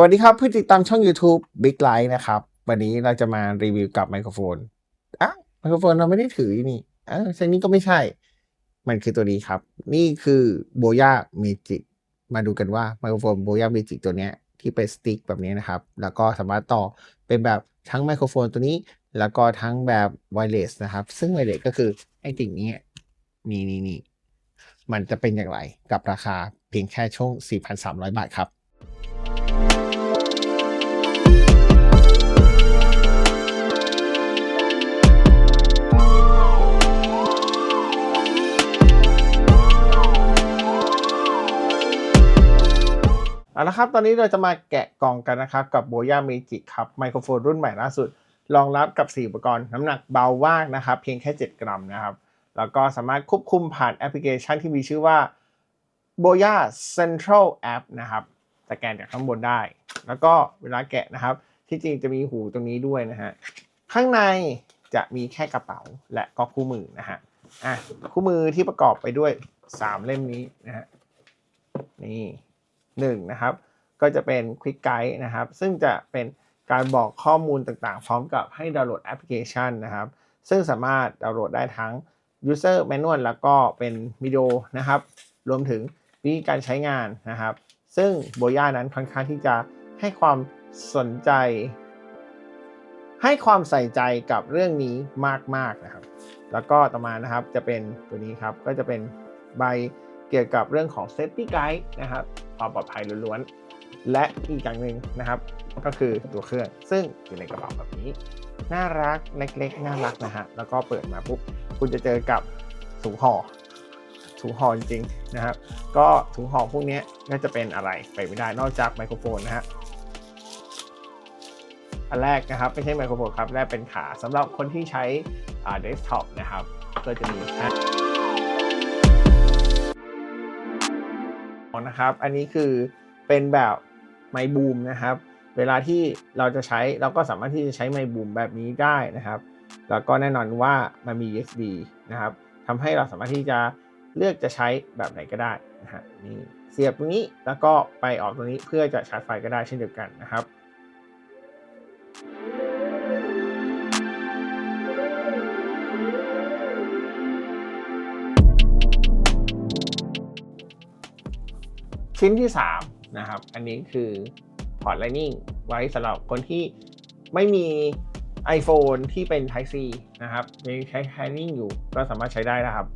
วัสดีครับผู้ติดตามช่อง YouTube Big Light นะครับ วันนี้เราจะมารีวิวกับไมโครโฟนอ้าวไมโครโฟนเราไม่ได้ถือนี่อ้าวใช่นี่ก็ไม่ใช่ มันคือตัวนี้ครับ นี่คือโบย่าเมจิกมาดูกันว่าไมโครโฟนโบย่าเมจิกตัวเนี้ยที่เป็นสติ๊กแบบนี้นะครับ แล้วก็สามารถต่อเป็นแบบทั้งไมโครโฟนตัวนี้ แล้วก็ทั้งแบบไวเลสนะครับ ซึ่งไวเลสก็คือไอ้ติ่งนี้นี่นี่นี่มันจะเป็นอย่างไรกับราคาเพียงแค่ช่วง 4,300 บาทครับ เอาละครับตอนนี้เราจะมาแกะกล่องกันนะครับกับ Boya Magic ครับไมโครโฟนรุ่นใหม่ล่าสุด รองรับกับ 4 อุปกรณ์น้ำหนักเบามากนะครับเพียงแค่ 7 กรัมนะครับ แล้วก็สามารถควบคุมผ่านแอปพลิเคชันที่มีชื่อว่า Boya Central App นะครับสแกนจากข้างบนได้ แล้วก็เวลาแกะนะครับ ที่จริงจะมีหูตรงนี้ด้วยนะฮะข้างในจะมีแค่กระเป๋าและก็คู่มือนะฮะอะคู่มือที่ประกอบไปด้วย 3 เล่มนี้นะฮะนี่ หนึ่งนะครับก็จะเป็น Quick Guide นะครับ ซึ่งจะเป็นการบอกข้อมูลต่างๆ พร้อมกับให้ดาวน์โหลดแอปพลิเคชันนะครับ ซึ่งสามารถดาวน์โหลดได้ทั้ง User Manual แล้วก็เป็นวิดีโอนะครับ รวมถึงวิธีการใช้งานนะครับ ซึ่งโบย่านั้นค่อนข้างที่จะให้ความสนใจ ให้ความใส่ใจกับเรื่องนี้มากๆนะครับ แล้วก็ต่อมานะครับจะเป็นตัวนี้ครับ ก็จะเป็นใบเกี่ยวกับเรื่องของ Safety Guide นะครับ ความปลอดภัยล้วนๆ และอีกอย่างหนึ่งนะครับ ก็คือตัวเครื่องซึ่งอยู่ในกระเป๋าแบบนี้ น่ารักเล็กๆ น่ารักนะฮะ แล้วก็เปิดมาปุ๊บคุณจะเจอกับถุงห่อถุงห่อจริงๆนะครับ ก็ถุงห่อพวกนี้น่าจะเป็นอะไรไปไม่ได้นอกจากไมโครโฟนนะฮะอันแรกนะครับไม่ใช่ไมโครโฟนครับแรกเป็นขาสำหรับคนที่ใช้เดสก์ท็อปนะครับ ก็จะมี นะครับ อันนี้คือเป็นแบบไมบูมนะครับ เวลาที่เราจะใช้เราก็สามารถที่จะใช้ไมบูมแบบนี้ได้นะครับ แล้วก็แน่นอนว่ามันมี USB นะครับทำให้เราสามารถที่จะเลือกจะใช้แบบไหนก็ได้นะฮะนี่เสียบตรงนี้แล้วก็ไปออกตรงนี้เพื่อจะชาร์จไฟก็ได้เช่นเดียวกันนะครับ ชิ้นที่3นะครับ อันนี้คือพอร์ต Lightning ไว้สำหรับคนที่ไม่มี iPhone ที่เป็น Type C นะครับยังใช้ Lightning อยู่ก็สามารถใช้ได้นะครับ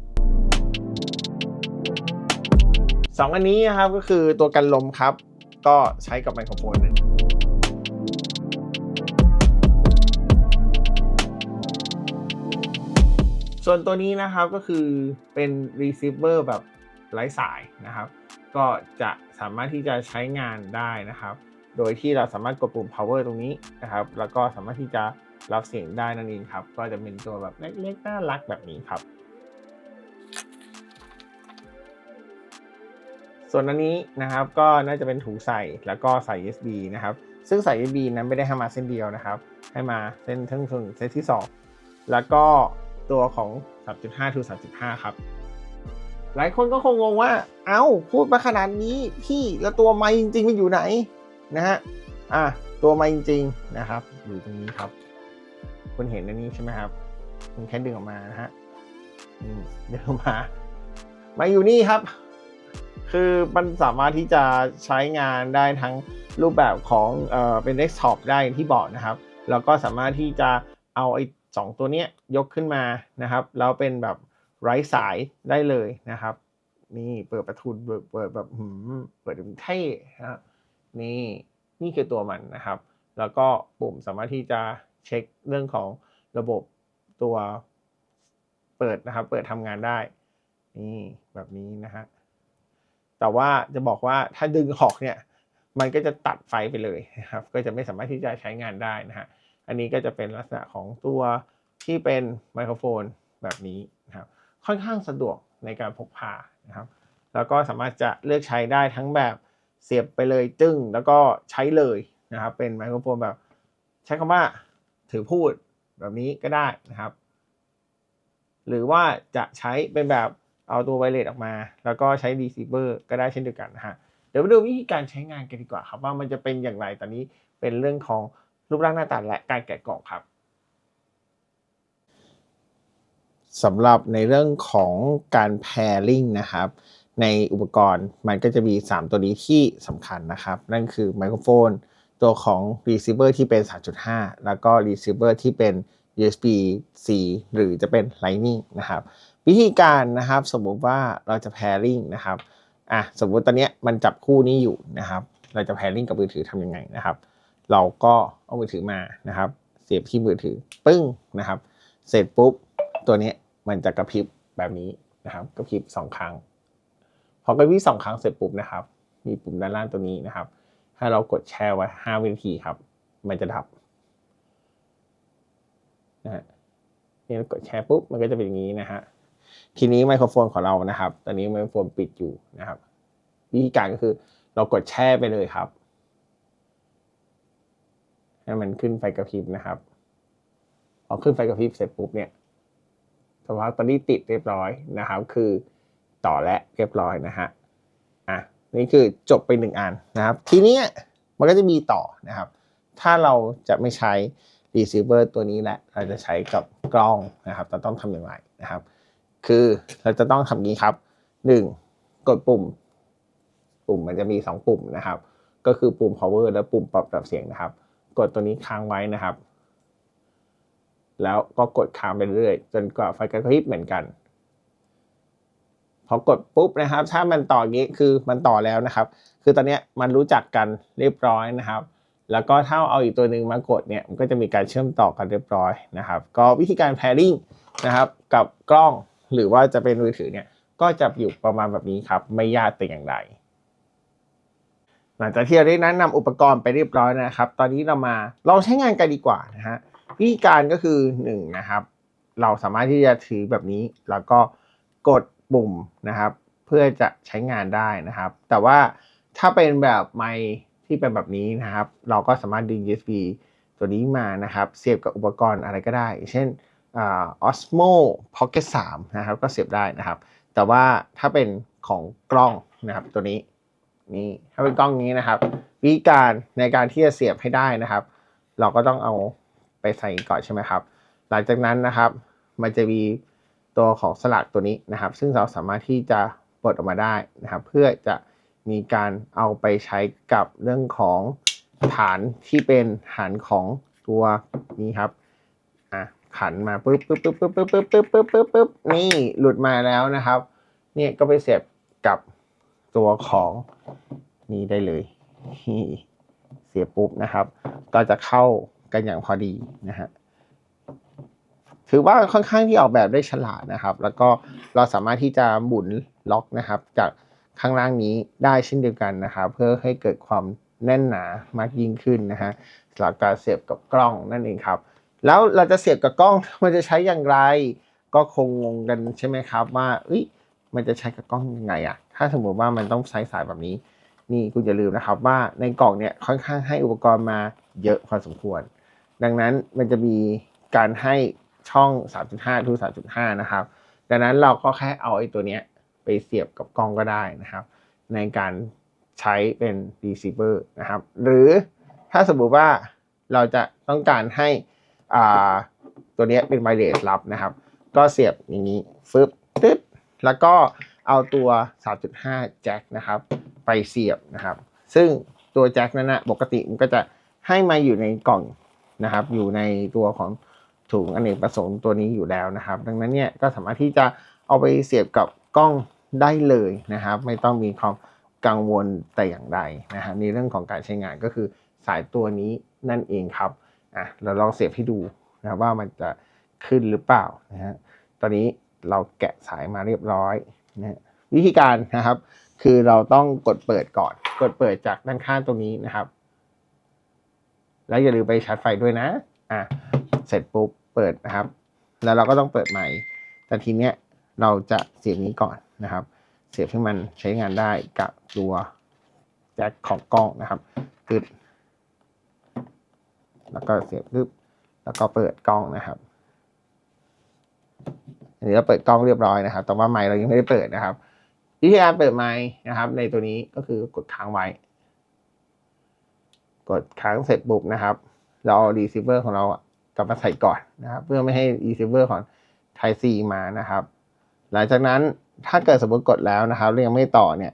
สองอันนี้นะครับก็คือตัวกันลมครับ ก็ใช้กับไมโครโฟนนะส่วนตัวนี้นะครับก็คือเป็น receiver แบบไร้สายนะครับ ก็จะสามารถที่จะใช้งานได้นะครับ โดยที่เราสามารถกดปุ่ม power ตรงนี้นะครับ แล้วก็สามารถที่จะรับเสียงได้นั่นเองครับ ก็จะเป็นตัวแบบเล็กๆน่ารักแบบนี้ครับ ส่วนอันนี้นะครับก็น่าจะเป็นถุงใส่แล้วก็ใส่ USB นะครับ ซึ่งใส่ USB นั้นไม่ได้ให้มาเส้นเดียวนะครับ ให้มาเส้นทั้งส่วนเซตที่ 2 แล้วก็ตัวของ 3.5 to 3.5 ครับ หลายคนก็คงงงว่า เอา้าพูดมาขนาดนี้พี่แล้วตัวไม้จริงๆมันอยู่ไหนนะฮะอะตัวไม้จริงๆนะครับอยู่ตรงนี้ครับ คุณเห็นอันนี้ใช่ไหมครับคุณแค่ดึงออกมานะฮะอืมดึงออกมา มาอยู่นี่ครับ คือมันสามารถที่จะใช้งานได้ทั้งรูปแบบของเอ่อเป็นเดสก์ท็อปได้ที่บอกนะครับ แล้วก็สามารถที่จะเอาไอ้สองตัวเนี้ยยกขึ้นมานะครับ แล้วเป็นแบบ ไร้สายได้เลยนะครับ นี่เปิดประทุนเปิดเปิดแบบหืมเปิดเป็นเท่นะนี่นี่คือตัวมันนะครับ แล้วก็ปุ่มสามารถที่จะเช็คเรื่องของระบบตัวเปิดนะครับ เปิดทำงานได้ นี่แบบนี้นะฮะแต่ว่าจะบอกว่าถ้าดึงออกเนี่ย มันก็จะตัดไฟไปเลยนะครับ ก็จะไม่สามารถที่จะใช้งานได้นะฮะอันนี้ก็จะเป็นลักษณะของตัวที่เป็นไมโครโฟนแบบนี้นะครับ ค่อนข้างสะดวกในการพกพานะครับ แล้วก็สามารถจะเลือกใช้ได้ทั้งแบบเสียบไปเลยจึ้งแล้วก็ใช้เลยนะครับ เป็นไมโครโฟนแบบใช้คำว่าถือพูดแบบนี้ก็ได้นะครับ หรือว่าจะใช้เป็นแบบเอาตัวไวเลสออกมา แล้วก็ใช้ receiver ก็ได้เช่นเดียวกันนะฮะเดี๋ยวมาดูวิธีการใช้งานกันดีกว่าครับว่ามันจะเป็นอย่างไรตอนนี้เป็นเรื่องของรูปร่างหน้าตาและการแกะกล่องครับ สำหรับในเรื่องของการ pairing นะครับ ในอุปกรณ์มันก็จะมี 3 ตัวนี้ที่สำคัญนะครับ นั่นคือไมโครโฟน ตัวของ receiver ที่เป็น 3.5 แล้วก็ receiver ที่เป็น USB C หรือจะเป็น Lightning นะครับ วิธีการนะครับสมมุติว่าเราจะ pairing นะครับอะสมมุติตอนนี้มันจับคู่นี้อยู่นะครับ เราจะ pairing กับมือถือทำยังไงนะครับ เราก็เอามือถือมานะครับ เสียบที่มือถือปึ้งนะครับ เสร็จปุ๊บตัวนี้ มันจะกระพริบแบบนี้นะครับ กระพริบสองครั้ง พอกระพริบสองครั้งเสร็จปุ๊บนะครับ มีปุ่มด้านล่างตัวนี้นะครับ ถ้าเรากดแชร์ไว้ห้าวินาทีครับ มันจะดับนะฮะนี่เรากดแชร์ปุ๊บมันก็จะเป็นอย่างนี้นะฮะทีนี้ไมโครโฟนของเรานะครับ ตอนนี้ไมโครโฟนปิดอยู่นะครับ วิธีการก็คือเรากดแช่ไปเลยครับ ให้มันขึ้นไฟกระพริบนะครับพอขึ้นไฟกระพริบเสร็จปุ๊บเนี่ย ภาพตอนนี้ติดเรียบร้อยนะครับ คือต่อและเรียบร้อยนะฮะอะนี่คือจบไปหนึ่งอันนะครับ ทีนี้มันก็จะมีต่อนะครับ ถ้าเราจะไม่ใช้ receiver ตัวนี้แหละเราจะใช้กับกล้องนะครับ เราต้องทำอย่างไรนะครับ คือเราจะต้องทำนี้ครับหนึ่งกดปุ่ม ปุ่มมันจะมีสองปุ่มนะครับ ก็คือปุ่ม power และปุ่มปรับระดับเสียงนะครับ กดตัวนี้ค้างไว้นะครับ แล้วก็กดค้างไปเรื่อยจนกว่าไฟกระพริบเหมือนกัน พอกดปุ๊บนะครับ ถ้ามันต่ออย่างนี้คือมันต่อแล้วนะครับ คือตอนนี้มันรู้จักกันเรียบร้อยนะครับ แล้วก็ถ้าเอาอีกตัวหนึ่งมากดเนี่ยมันก็จะมีการเชื่อมต่อกันเรียบร้อยนะครับ ก็วิธีการ pairing นะครับ กับกล้องหรือว่าจะเป็นมือถือเนี่ยก็จะอยู่ประมาณแบบนี้ครับ ไม่ยากแต่อย่างใดหลังจากที่เราได้แนะนำอุปกรณ์ไปเรียบร้อยนะครับ ตอนนี้เรามาลองใช้งานกันดีกว่านะฮะ วิธีการก็คือ1นะครับ เราสามารถที่จะถือแบบนี้ แล้วก็กดปุ่มนะครับ เพื่อจะใช้งานได้นะครับ แต่ว่าถ้าเป็นแบบไมที่เป็นแบบนี้นะครับ เราก็สามารถดึง USB ตัวนี้มานะครับ เสียบกับอุปกรณ์อะไรก็ได้ เช่นอ่า Osmo Pocket 3 นะครับ ก็เสียบได้นะครับ แต่ว่าถ้าเป็นของกล้องนะครับตัวนี้นี่ถ้าเป็นกล้องนี้นะครับ วิธีการในการที่จะเสียบให้ได้นะครับ เราก็ต้องเอา ไปใส่ก่อนใช่ไหมครับ หลังจากนั้นนะครับ มันจะมีตัวของสลักตัวนี้นะครับ ซึ่งเราสามารถที่จะปลดออกมาได้นะครับ เพื่อจะมีการเอาไปใช้กับเรื่องของฐานที่เป็นฐานของตัวนี้ครับอะขันมาปึ๊บปึ๊บปึ๊บปึ๊บปึ๊บปึ๊บปึ๊บปึ๊บปึ๊บปึ๊บนี่หลุดมาแล้วนะครับ เนี่ยก็ไปเสียบกับตัวของนี้ได้เลยเสียบปุ๊บนะครับ ก็จะเข้า กันอย่างพอดีนะฮะถือว่าค่อนข้างที่ออกแบบได้ฉลาดนะครับ แล้วก็เราสามารถที่จะหมุนล็อกนะครับ จากข้างล่างนี้ได้เช่นเดียวกันนะครับ เพื่อให้เกิดความแน่นหนามากยิ่งขึ้นนะฮะสำหรับการเสียบกับกล้องนั่นเองครับ แล้วเราจะเสียบกับกล้องมันจะใช้อย่างไร ก็คงงงกันใช่ไหมครับ ว่าเอ้ยมันจะใช้กับกล้องยังไงอะถ้าสมมติว่ามันต้องใช้สายแบบนี้ นี่คุณอย่าลืมนะครับว่าในกล่องเนี่ยค่อนข้างให้อุปกรณ์มาเยอะพอสมควร ดังนั้นมันจะมีการให้ช่อง 3.5ทู3.5 นะครับ ดังนั้นเราก็แค่เอาไอ้ตัวเนี้ยไปเสียบกับกล้องก็ได้นะครับ ในการใช้เป็น receiver นะครับ หรือถ้าสมมุติว่าเราจะต้องการให้อ่าตัวเนี้ยเป็นไวเลสรับนะครับ ก็เสียบอย่างนี้ฟึบตึ๊บแล้วก็เอาตัว 3.5 แจ็คนะครับ ไปเสียบนะครับ ซึ่งตัวแจ็คนั้นนะปกติมันก็จะให้มาอยู่ในกล่อง นะครับ อยู่ในตัวของถุงอเนกประสงค์ตัวนี้อยู่แล้วนะครับ ดังนั้นเนี่ยก็สามารถที่จะเอาไปเสียบกับกล้องได้เลยนะครับ ไม่ต้องมีความกังวลแต่อย่างใดนะฮะในเรื่องของการใช้งานก็คือสายตัวนี้นั่นเองครับอะเราลองเสียบให้ดูนะว่ามันจะขึ้นหรือเปล่านะฮะตอนนี้เราแกะสายมาเรียบร้อยนะฮะวิธีการนะครับ คือเราต้องกดเปิดก่อน กดเปิดจากด้านข้างตรงนี้นะครับ แล้วอย่าลืมไปชาร์จไฟด้วยนะ อะ เสร็จปุ๊บเปิดนะครับ แล้วเราก็ต้องเปิดใหม่ แต่ทีเนี้ยเราจะเสียบนี้ก่อนนะครับ เสียบให้มันใช้งานได้กับตัวแจ็คของกล้องนะครับกึดแล้วก็เสียบปึ๊บแล้วก็เปิดกล้องนะครับอันนี้เราเปิดกล้องเรียบร้อยนะครับ แต่ว่าไมค์เรายังไม่ได้เปิดนะครับ วิธีการเปิดไมค์นะครับ ในตัวนี้ก็คือกดค้างไว้ กดค้างเสร็จปุ๊บนะครับ เราเอา receiver ของเราอะกลับมาใส่ก่อนนะครับ เพื่อไม่ให้ receiver ของ Type C มานะครับ หลังจากนั้นถ้าเกิดสมมติกดแล้วนะครับแล้วยังไม่ต่อเนี่ย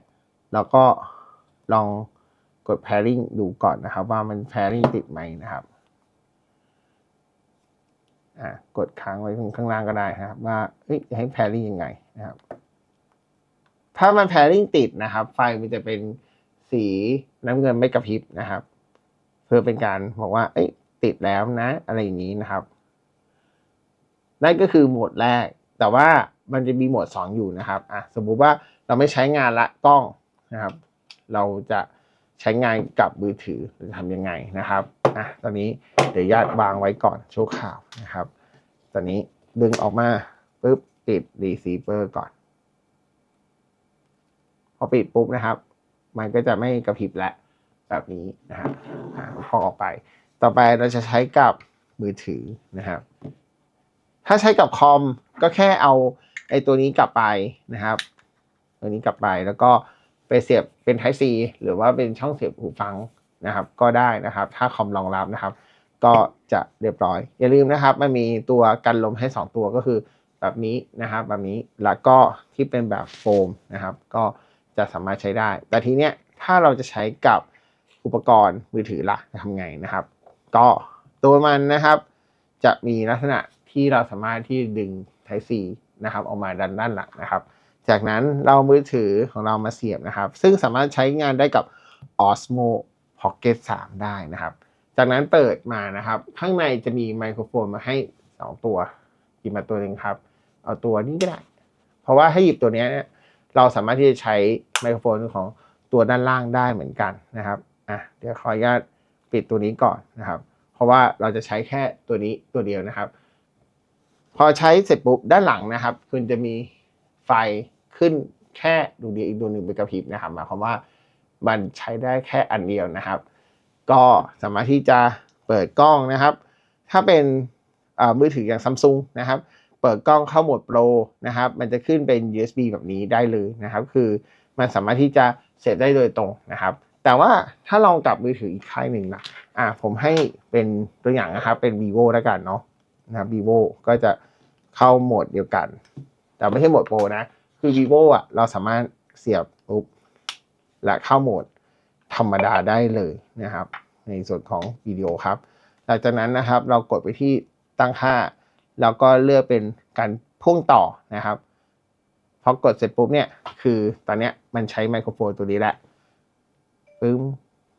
เราก็ลองกด pairing ดูก่อนนะครับ ว่ามัน pairing ติดไหมนะครับอ่ากดค้างไว้ข้างล่างก็ได้นะครับ ว่าจะให้ pairing ยังไงนะครับ ถ้ามัน pairing ติดนะครับ ไฟมันจะเป็นสีน้ำเงินไม่กระพริบนะครับ เพื่อเป็นการบอกว่า เอ้ยติดแล้วนะ อะไรอย่างนี้นะครับ นั่นก็คือโหมดแรก แต่ว่ามันจะมีโหมด 2 อยู่นะครับอะสมมุติว่าเราไม่ใช้งานละกล้องนะครับ เราจะใช้งานกับมือถือจะทำยังไงนะครับอะตอนนี้เดี๋ยวญาติวางไว้ก่อนโชั่วคราวนะครับ ตอนนี้ดึงออกมาปุ๊บปิด receiver ก่อน พอปิดปุ๊บนะครับ มันก็จะไม่กระพริบแล้ว แบบนี้นะครับอ่าพอออกไป ต่อไปเราจะใช้กับมือถือนะครับ ถ้าใช้กับคอมก็แค่เอาไอ้ตัวนี้กลับไปนะครับ ตัวนี้กลับไปแล้วก็ไปเสียบเป็น Type C หรือว่าเป็นช่องเสียบหูฟังนะครับ ก็ได้นะครับ ถ้าคอมรองรับนะครับ ก็จะเรียบร้อย อย่าลืมนะครับ มันมีตัวกันลมให้ 2 ตัวก็คือแบบนี้นะครับ แบบนี้แล้วก็ที่เป็นแบบโฟมนะครับ ก็จะสามารถใช้ได้ แต่ทีเนี้ยถ้าเราจะใช้กับ อุปกรณ์มือถือละจะทำไงนะครับ ก็ตัวมันนะครับ จะมีลักษณะที่เราสามารถที่ดึง Type C นะครับออกมาด้านด้านหลังนะครับ จากนั้นเรามือถือของเรามาเสียบนะครับ ซึ่งสามารถใช้งานได้กับ Osmo Pocket 3 ได้นะครับ จากนั้นเปิดมานะครับ ข้างในจะมีไมโครโฟนมาให้ 2 ตัวหยิบมาตัวหนึ่งครับ เอาตัวนี้ก็ได้ เพราะว่าให้หยิบตัวนี้เราสามารถที่จะใช้ไมโครโฟนของตัวด้านล่างได้เหมือนกันนะครับ อะเดี๋ยวขออนุญาตปิดตัวนี้ก่อนนะครับ เพราะว่าเราจะใช้แค่ตัวนี้ตัวเดียวนะครับ พอใช้เสร็จปุ๊บด้านหลังนะครับ คุณจะมีไฟขึ้นแค่ดวงเดียวอีกดวงหนึ่งเป็นกระพริบนะครับหมายความว่ามันใช้ได้แค่อันเดียวนะครับ ก็สามารถที่จะเปิดกล้องนะครับ ถ้าเป็นมือถืออย่างซัมซุงนะครับ เปิดกล้องเข้าโหมดโปรนะครับ มันจะขึ้นเป็น USB แบบนี้ได้เลยนะครับ คือมันสามารถที่จะเสียบได้โดยตรงนะครับ แต่ว่าถ้าลองกับมือถืออีกค่ายหนึ่งนะอ่าผมให้เป็นตัวอย่างนะครับเป็น vivo แล้วกันเนาะนะครับ vivo ก็จะเข้าโหมดเดียวกัน แต่ไม่ใช่โหมดโปรนะ คือ vivo อะเราสามารถเสียบปุ๊บและเข้าโหมดธรรมดาได้เลยนะครับ ในส่วนของวิดีโอครับ หลังจากนั้นนะครับเรากดไปที่ตั้งค่า แล้วก็เลือกเป็นการพ่วงต่อนะครับพอกดเสร็จปุ๊บเนี่ยคือตอนเนี้ยมันใช้ไมโครโฟนตัวนี้แหละ ปึ้ม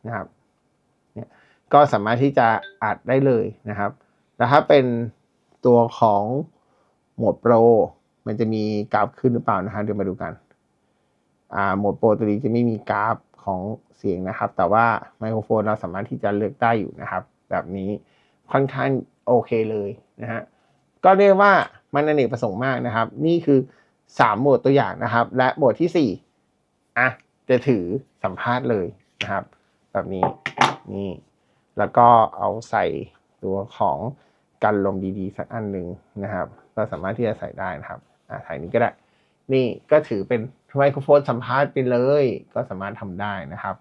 นะครับเนี่ยก็สามารถที่จะอัดได้เลยนะครับแล้วถ้าเป็นตัวของโหมดโปรมันจะมีกราฟขึ้นหรือเปล่านะฮะเดี๋ยวมาดูกันอ่าโหมดโปรตัวนี้จะไม่มีกราฟของเสียงนะครับ แต่ว่าไมโครโฟนเราสามารถที่จะเลือกได้อยู่นะครับ แบบนี้ค่อนข้างโอเคเลยนะฮะก็เรียกว่ามันอเนกประสงค์มากนะครับ นี่คือ3โหมดตัวอย่างนะครับ และโหมดที่ 4อะจะถือสัมภาษณ์เลย นะครับ แบบนี้นี่แล้วก็เอาใส่ตัวของกันลมดีๆ สักอันหนึ่งนะครับก็สามารถที่จะใส่ได้นะครับอะถ่ายนี้ก็ได้ นี่ก็ถือเป็นไมโครโฟนสัมภาษณ์ไปเลย ก็สามารถทำได้นะครับ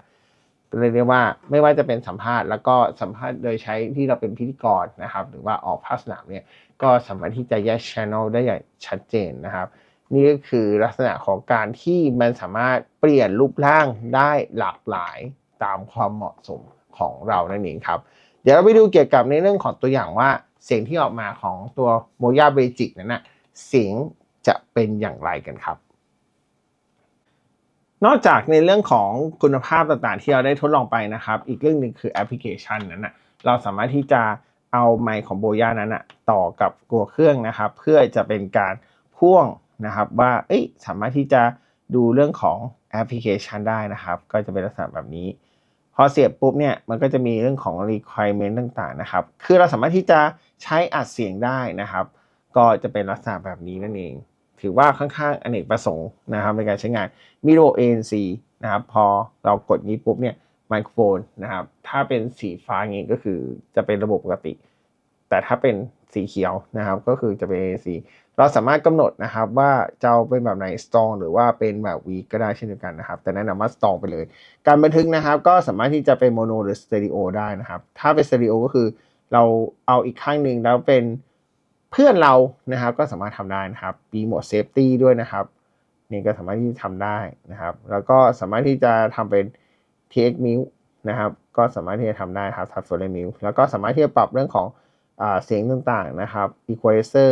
เรียกได้ว่าไม่ว่าจะเป็นสัมภาษณ์แล้วก็สัมภาษณ์โดยใช้ที่เราเป็นพิธีกรนะครับ หรือว่าออกภาคสนามเนี่ยก็สามารถที่จะแยกช anel ได้อย่างชัดเจนนะครับ นี่ก็คือลักษณะของการที่มันสามารถเปลี่ยนรูปร่างได้หลากหลายตามความเหมาะสมของเรานั่นเองครับ เดี๋ยวเราไปดูเกี่ยวกับในเรื่องของตัวอย่างว่าเสียงที่ออกมาของตัวโมยาเบจิกนั้นนะเสียงจะเป็นอย่างไรกันครับ นอกจากในเรื่องของคุณภาพต่างๆ ที่เราได้ทดลองไปนะครับ อีกเรื่องหนึ่งคือแอปพลิเคชันนั้นนะเราสามารถที่จะเอาไมค์ของโบย่านั้นนะต่อกับตัวเครื่องนะครับ เพื่อจะเป็นการพ่วง นะครับว่าเอ้ยสามารถที่จะดูเรื่องของแอปพลิเคชันได้นะครับ ก็จะเป็นลักษณะแบบนี้ พอเสียบปุ๊บเนี่ยมันก็จะมีเรื่องของ requirement ต่างๆนะครับ คือเราสามารถที่จะใช้อัดเสียงได้นะครับ ก็จะเป็นลักษณะแบบนี้นั่นเอง ถือว่าค่อนข้างอเนกประสงค์นะครับในการใช้งานมีระบบ ANC นะครับ พอเรากดนี้ปุ๊บเนี่ยไมโครโฟนนะครับ ถ้าเป็นสีฟ้าอย่างนี้ก็คือจะเป็นระบบปกติ แต่ถ้าเป็นสีเขียวนะครับ ก็คือจะเป็น ANC เราสามารถกำหนดนะครับว่าจะเป็นแบบไหน strong หรือว่าเป็นแบบ weak ก็ได้เช่นเดียวกันนะครับ แต่แนะนำว่า strong ไปเลย การบันทึกนะครับ ก็สามารถที่จะเป็น mono หรือ stereo ได้นะครับ ถ้าเป็น stereo ก็คือเราเอาอีกข้างหนึ่งแล้วเป็นเพื่อนเรานะครับ ก็สามารถทำได้นะครับมีโหมด safety ด้วยนะครับนี่ก็สามารถที่จะทำได้นะครับ แล้วก็สามารถที่จะทำเป็น TX mute นะครับ ก็สามารถที่จะทำได้ครับ Transfer mute แล้วก็สามารถที่จะปรับเรื่องของอเสียงต่างๆนะครับ Equalizer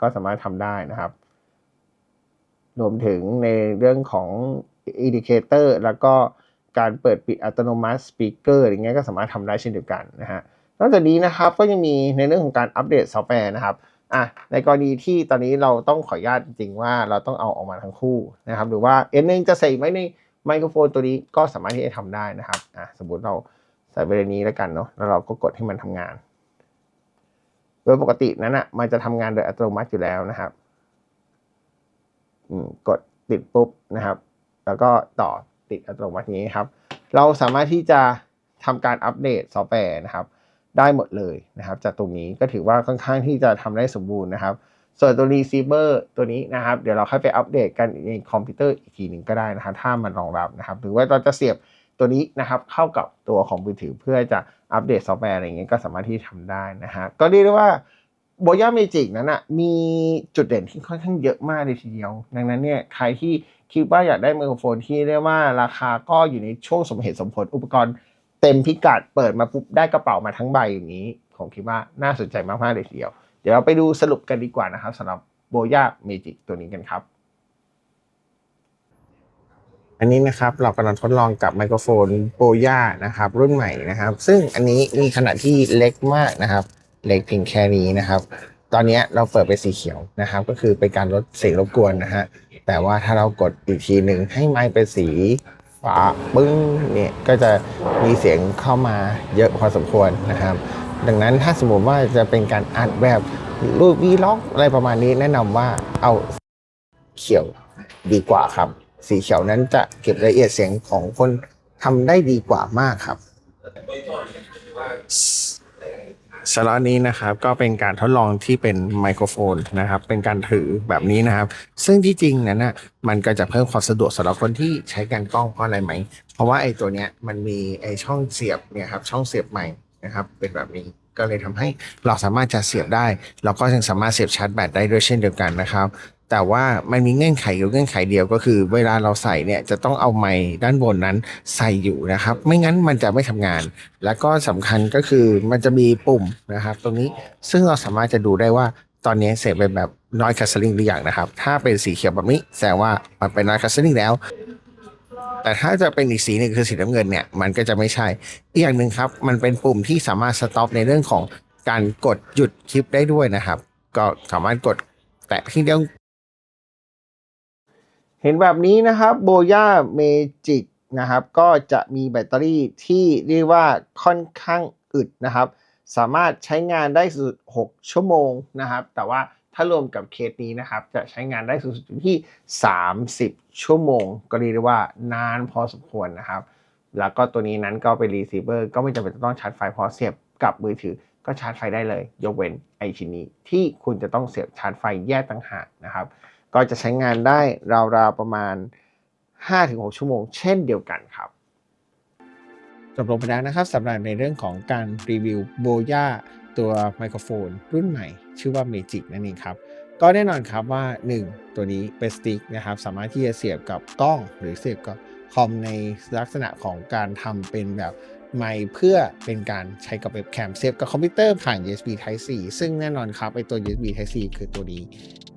ก็สามารถทำได้นะครับ รวมถึงในเรื่องของ Indicator แล้วก็การเปิดปิดอัตโนมัติ Speaker อย่างเงี้ยก็สามารถทำได้เช่นเดียวกันนะฮะนอกจากนี้นะครับก็ยังมีในเรื่องของการอัปเดตซอฟต์แวร์นะครับอะในกรณีที่ตอนนี้เราต้องขออนุญาตจริงว่าเราต้องเอาออกมาทั้งคู่นะครับ หรือว่าเอ็นนึงจะใส่ไว้ในไมโครโฟนตัวนี้ก็สามารถที่จะทำได้นะครับอะสมมติเราใส่ไว้ในนี้แล้วกันเนาะแล้วเราก็กดให้มันทำงาน ดยปกตินั้นอะมันจะทำงานโดยอัตโนมัติอยู่แล้วนะครับกดติดปุ๊บนะครับ แล้วก็ต่อติดอัตโนมัตินี้ครับ เราสามารถที่จะทำการอัปเดตซอฟต์แวร์นะครับ ได้หมดเลยนะครับ จากตรงนี้ก็ถือว่าค่อนข้างที่จะทำได้สมบูรณ์นะครับ ส่วนตัว receiver ตัวนี้นะครับ เดี๋ยวเราค่อยไปอัปเดตกันในคอมพิวเตอร์อีกทีหนึ่งก็ได้นะครับ ถ้ามันรองรับนะครับ หรือว่าเราจะเสียบตัวนี้นะครับ เข้ากับตัวของมือถือเพื่อจะ อัปเดตซอฟต์แวร์อะไรอย่างเงี้ยก็สามารถที่ทำได้นะฮะก็เรียกได้ว่าโบย่าเมจิกนั้นอะมีจุดเด่นที่ค่อนข้างเยอะมากเลยทีเดียว ดังนั้นเนี่ยใครที่คิดว่าอยากได้ไมโครโฟนที่เรียกว่าราคาก็อยู่ในช่วงสมเหตุสมผลอุปกรณ์เต็มพิกัดเปิดมาปุ๊บได้กระเป๋ามาทั้งใบอย่างนี้ ผมคิดว่าน่าสนใจมากๆเลยทีเดียว เดี๋ยวเราไปดูสรุปกันดีกว่านะครับสำหรับโบย่าเมจิกตัวนี้กันครับ อันนี้นะครับเรากำลังทดลองกับไมโครโฟนโบย่านะครับรุ่นใหม่นะครับ ซึ่งอันนี้มีขนาดที่เล็กมากนะครับ เล็กเพียงแค่นี้นะครับ ตอนนี้เราเปิดเป็นสีเขียวนะครับ ก็คือเป็นการลดเสียงรบกวนนะฮะแต่ว่าถ้าเรากดอีกทีหนึ่งให้ไมค์เป็นสีฟ้าปึ้งเนี่ยก็จะมีเสียงเข้ามาเยอะพอสมควรนะครับ ดังนั้นถ้าสมมติว่าจะเป็นการอัดแบบรูปวีล็อกอะไรประมาณนี้แนะนำว่าเอาเขียวดีกว่าครับ สีเขียวนั้นจะเก็บรายละเอียดเสียงของคนทำได้ดีกว่ามากครับสำหรับอันนี้นะครับก็เป็นการทดลองที่เป็นไมโครโฟนนะครับ เป็นการถือแบบนี้นะครับ ซึ่งที่จริงนั้นนะมันก็จะเพิ่มความสะดวกสำหรับคนที่ใช้การกล้องเพราะอะไรไหม เพราะว่าไอ้ตัวเนี้ยมันมีไอ้ช่องเสียบเนี่ยครับช่องเสียบใหม่นะครับ เป็นแบบนี้ก็เลยทำให้เราสามารถจะเสียบได้ แล้วก็ยังสามารถเสียบชาร์จแบตได้ด้วยเช่นเดียวกันนะครับ แต่ว่ามันมีเงื่อนไขอยู่เงื่อนไขเดียวก็คือ เวลาเราใส่เนี่ยจะต้องเอาไม้ด้านบนนั้นใส่อยู่นะครับ ไม่งั้นมันจะไม่ทำงาน แล้วก็สำคัญก็คือมันจะมีปุ่มนะครับ ตรงนี้ซึ่งเราสามารถจะดูได้ว่าตอนนี้เสร็จเป็นแบบ noise cancelling หรือยังนะครับ ถ้าเป็นสีเขียวแบบนี้แสดงว่ามันเป็น noise cancelling แล้วแต่ถ้าจะเป็นอีกสีหนึ่งคือสีน้ำเงินเนี่ยมันก็จะไม่ใช่ อีกอย่างหนึ่งครับมันเป็นปุ่มที่สามารถสต็อปในเรื่องของการกดหยุดคลิปได้ด้วยนะครับ ก็สามารถกดแตะที่เดียวเห็นแบบนี้นะครับโบย่าเมจิกนะครับก็จะมีแบตเตอรี่ที่เรียกว่าค่อนข้างอึดนะครับ สามารถใช้งานได้สุด 6 ชั่วโมงนะครับ แต่ว่าถ้ารวมกับเคสนี้นะครับ จะใช้งานได้สูงสุดที่ 30 ชั่วโมง ก็เรียกได้ว่านานพอสมควรนะครับ แล้วก็ตัวนี้นั้นก็เป็นรีเซิเวอร์ก็ไม่จำเป็นต้องชาร์จไฟพอเสียบกับมือถือ ก็ชาร์จไฟได้เลย ยกเว้นไอชิ้นนี้ที่คุณจะต้องเสียบชาร์จไฟแยกต่างหากนะครับ ก็จะใช้งานได้ราวๆประมาณ 5-6 ชั่วโมง เช่นเดียวกันครับจบลงไปแล้วนะครับสำหรับในเรื่องของการรีวิวโบย่าตัวไมโครโฟน รุ่นใหม่ ชื่อว่า Magic นั่นเองครับ ก็แน่นอนครับว่า 1 ตัวนี้เป็นสติ๊กนะครับ สามารถที่จะเสียบกับกล้องหรือเสียบกับคอมในลักษณะของการทำเป็นแบบ ไมค์เพื่อเป็นการใช้กับเว็บแคมเสียบกับคอมพิวเตอร์ผ่าน USB Type C ซึ่งแน่นอนครับไอตัว USB Type C คือตัวนี้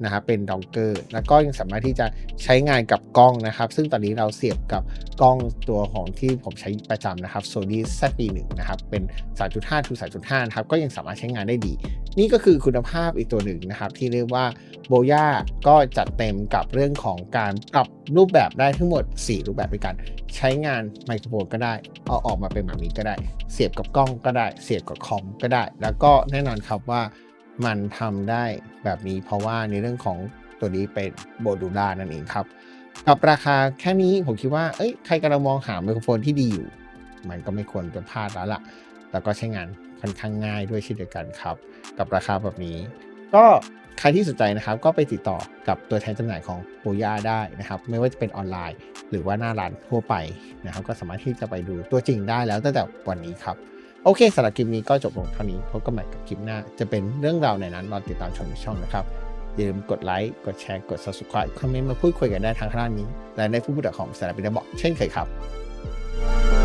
นะครับเป็นดองเกอร์แล้วก็ยังสามารถที่จะใช้งานกับกล้องนะครับ ซึ่งตอนนี้เราเสียบกับกล้องตัวของที่ผมใช้ประจำนะครับ Sony ZV-1 นะครับเป็น 3.5 to 3.5นะครับก็ยังสามารถใช้งานได้ดี นี่ก็คือคุณภาพอีกตัวหนึ่งนะครับ ที่เรียกว่าโบย่าก็จัดเต็มกับเรื่องของการปรับ รูปแบบได้ทั้งหมด 4 รูปแบบในการใช้งานไมโครโฟนก็ได้ เอาออกมาเป็นแบบนี้ก็ได้ เสียบกับกล้องก็ได้ เสียบกับคอมก็ได้ แล้วก็แน่นอนครับว่ามันทำได้แบบนี้เพราะว่าในเรื่องของตัวนี้เป็นโบดูล่านั่นเองครับ กับราคาแค่นี้ผมคิดว่า เอ้ย ใครกำลังมองหาไมโครโฟนที่ดีอยู่ มันก็ไม่ควรจะพลาดแล้วล่ะ แล้วก็ใช้งานค่อนข้างง่ายด้วยเช่นเดียวกันครับ กับราคาแบบนี้ ก็ ใครที่สนใจนะครับก็ไปติดต่อกับตัวแทนจำหน่ายของโ o ย่าได้นะครับ ไม่ว่าจะเป็นออนไลน์ หรือว่าหน้าร้านทั่วไปนะครับ ก็สามารถที่จะไปดูตัวจริงได้แล้วตั้งแต่วันนี้ครับ โอเคสำหรับคลิปนี้ก็จบลงเท่านี้พบกันใหม่กับคลิปหน้า จะเป็นเรื่องราวในนั้นรอติดตามชมในช่องนะครับอย่าลืมกดไลค์กดแชร์กด subscribe คอมเมนต์มาพูดคุยกันได้ทางข้างล่างนี้ และในผู้พูดของสารปิดบอกเช่นเคยครับ